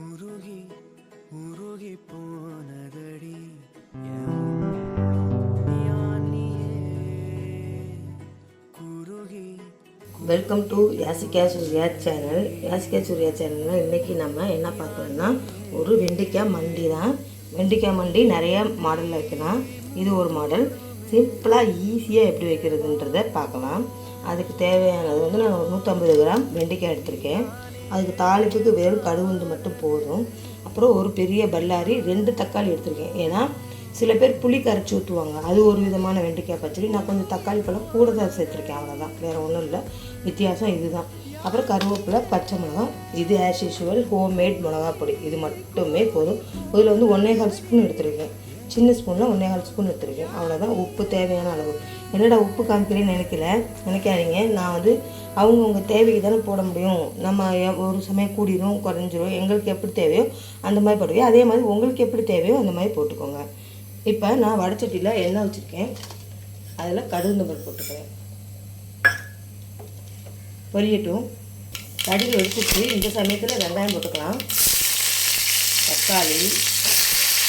உருகி உருகி போனதடி. Welcome to Yasika Surya channel Yasika Surya சேனலில் இன்றைக்கி நம்ம என்ன பார்க்கணும்னா ஒரு வெண்டைக்காய் மண்டி தான். வெண்டைக்காய் மண்டி நிறைய மாடலில் வைக்கலாம். இது ஒரு மாடல் சிம்பிளாக ஈஸியாக எப்படி வைக்கிறதுன்றதை பார்க்கலாம். அதுக்கு தேவையானது வந்து நான் ஒரு நூற்றம்பது கிராம் வெண்டைக்காய் எடுத்திருக்கேன். அதுக்கு தாளிப்புக்கு வெறும் கடுகுண்டு மட்டும் போதும். அப்புறம் ஒரு பெரிய பல்லாரி ரெண்டு தக்காளி எடுத்திருக்கேன். ஏன்னா சில பேர் புளி கரைச்சி ஊற்றுவாங்க அது ஒரு விதமான வெண்டைக்காய் பச்சடி. நான் கொஞ்சம் தக்காளி பழம் கூட தான் சேர்த்துருக்கேன். அவ்வளோதான் வேறு ஒன்றும் இல்லை. வித்தியாசம் இதுதான். அப்புறம் கருவேப்பிலை பச்சை மிளகாய். இது ஆஸ் யூஷுவல் ஹோம்மேட் மிளகா பொடி. இது மட்டுமே போதும். இதில் வந்து ஒன்றே கால் ஸ்பூன் எடுத்துருக்கேன். சின்ன ஸ்பூனில் ஒன்றே கால் ஸ்பூன் எடுத்துருக்கேன். அவ்வளோதான் உப்பு தேவையான அளவு. என்னடா உப்பு காமிக்கிறேன்னு நினைக்கல? நினைக்காதீங்க. நான் வந்து அவங்கவுங்க தேவைக்கு தானே போட முடியும். நம்ம ஒரு சமயம் கூடிரும் குறைஞ்சிரும். எங்களுக்கு எப்படி தேவையோ அந்த மாதிரி போடுவேன் அதே மாதிரி உங்களுக்கு எப்படி தேவையோ அந்த மாதிரி போட்டுக்கோங்க. இப்போ நான் வடச்சட்டியில் எண்ணெய் வச்சுருக்கேன். அதில் கடுகு நம்பர் போட்டுக்கிறேன். பொரியட்டும். கடுகு எடுத்துட்டு இந்த சமயத்தில் வெங்காயம் போட்டுக்கலாம். தக்காளி.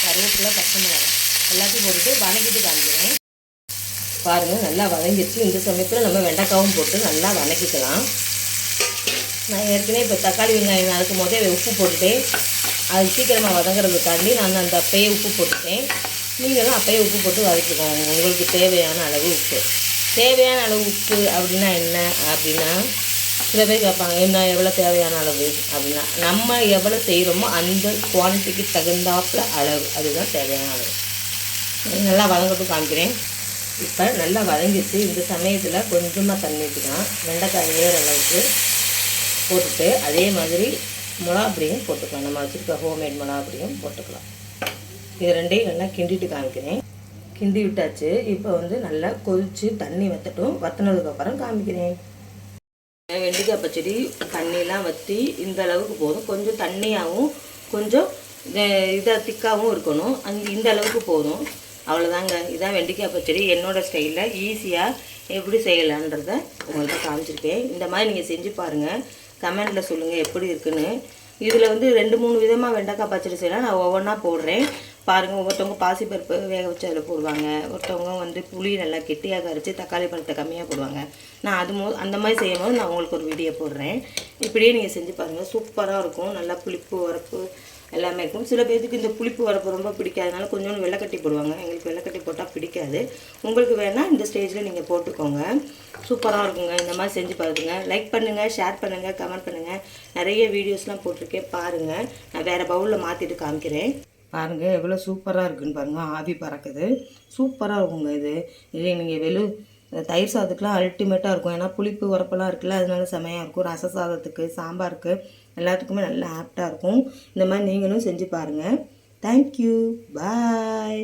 கருவேப்பிலை பச்சை மிளகாய் எல்லாத்தையும் போட்டுட்டு வதங்கிட்டு காமிக்கிறேன். பாருங்கள் நல்லா வதங்கிடுச்சு. இந்த சமயத்தில் நம்ம வெண்டைக்காவும் போட்டு நல்லா வதக்கிக்கலாம். நான் ஏற்கனவே இப்போ தக்காளி வெங்காயம் நறுக்கும் போதே உப்பு போட்டுட்டேன் அது சீக்கிரமாக வதங்குறதுக்காண்டி நான் அந்த அப்பயே உப்பு போட்டுட்டேன். நீங்களும் அப்பயே உப்பு போட்டு வதக்கிக்கோங்க. உங்களுக்கு தேவையான அளவு உப்பு. தேவையான அளவு உப்பு அப்படின்னா என்ன? அப்படின்னா சில பேர் கேட்பாங்க என்ன எவ்வளோ தேவையான அளவு? அப்படின்னா நம்ம எவ்வளோ செய்கிறோமோ அந்த குவான்டிட்டிக்கு தகுந்தாப்புல அளவு. அதுதான் தேவையான அளவு. நல்லா வதங்கட்டும் காமிக்கிறேன். இப்போ நல்லா வதங்கிச்சு இந்த சமயத்தில் கொஞ்சமாக தண்ணி ஊற்றிக்கலாம் வெண்டைக்காய் வேறு அளவுக்கு போட்டுட்டு அதே மாதிரி மிளகாப்படியும் போட்டுக்கலாம். நம்ம வச்சுருக்க ஹோம்மேட் மிளகா போட்டுக்கலாம். இது ரெண்டையும் நல்லா கிண்டிட்டு காமிக்கிறேன். கிண்டி விட்டாச்சு. இப்போ வந்து நல்லா கொதித்து தண்ணி வற்றட்டும் வற்றினதுக்கப்புறம் காமிக்கிறேன். வெண்டைக்காய் பச்சடி தண்ணியெலாம் வற்றி இந்த அளவுக்கு போதும். கொஞ்சம் தண்ணியாகவும் கொஞ்சம் இதாக திக்காகவும் இருக்கணும். அந்த இந்த அளவுக்கு போதும். அவ்வளோதாங்க இதான் வெண்டைக்காய் பச்சடி என்னோடய ஸ்டைலில் ஈஸியாக எப்படி செய்யலான்றத உங்கள்கிட்ட காமிச்சிருக்கேன். இந்த மாதிரி நீங்கள் செஞ்சு பாருங்கள் கமெண்டில் சொல்லுங்கள் எப்படி இருக்குன்னு. இதில் வந்து ரெண்டு மூணு விதமாக வெண்டைக்காய் பச்சடி செய்யலாம். நான் ஒவ்வொன்றா போடுறேன். பாருங்கள் ஒவ்வொருத்தவங்க பாசிப்பருப்பு வேக வச்சு அதில் போடுவாங்க. ஒருத்தவங்க வந்து புளி நல்லா கெட்டியாக கரைச்சி தக்காளி பழத்தை கம்மியாக போடுவாங்க. நான் அது மோ அந்த மாதிரி செய்யும் போது நான் உங்களுக்கு ஒரு வீடியோ போடுறேன். இப்படியே நீங்கள் செஞ்சு பாருங்கள் சூப்பராக இருக்கும். நல்லா புளிப்பு உரப்பு எல்லாமே இருக்கும். சில பேர்த்துக்கு இந்த புளிப்பு வரப்பு ரொம்ப பிடிக்காதனால கொஞ்சோண்டு வெள்ளைக்கட்டி போடுவாங்க. எங்களுக்கு வெள்ளைக்கட்டி போட்டால் பிடிக்காது. உங்களுக்கு வேணால் இந்த ஸ்டேஜில் நீங்கள் போட்டுக்கோங்க. சூப்பராக இருக்குங்க. இந்த மாதிரி செஞ்சு பாருங்க. லைக் பண்ணுங்கள் ஷேர் பண்ணுங்கள் கமெண்ட் பண்ணுங்கள் நிறைய வீடியோஸ்லாம் போட்டிருக்கேன். பாருங்கள் நான் வேறு பவுலில் மாற்றிட்டு காமிக்கிறேன். பாருங்கள் எவ்வளோ சூப்பராக இருக்குன்னு பாருங்கள் ஆவி பறக்குது. சூப்பராக இருக்குங்க இது. இது நீங்கள் வெளு தயிர் சாதத்துக்குலாம் அல்டிமேட்டாக இருக்கும். ஏன்னா புளிப்பு உரப்பெல்லாம் இருக்குல்ல அதனால செமையாக இருக்கும். ரச சாதத்துக்கு சாம்பாருக்கு எல்லாத்துக்குமே நல்லா ஆப்டாக இருக்கும். இந்த மாதிரி நீங்களும் செஞ்சு பாருங்கள் தேங்க்யூ பாய்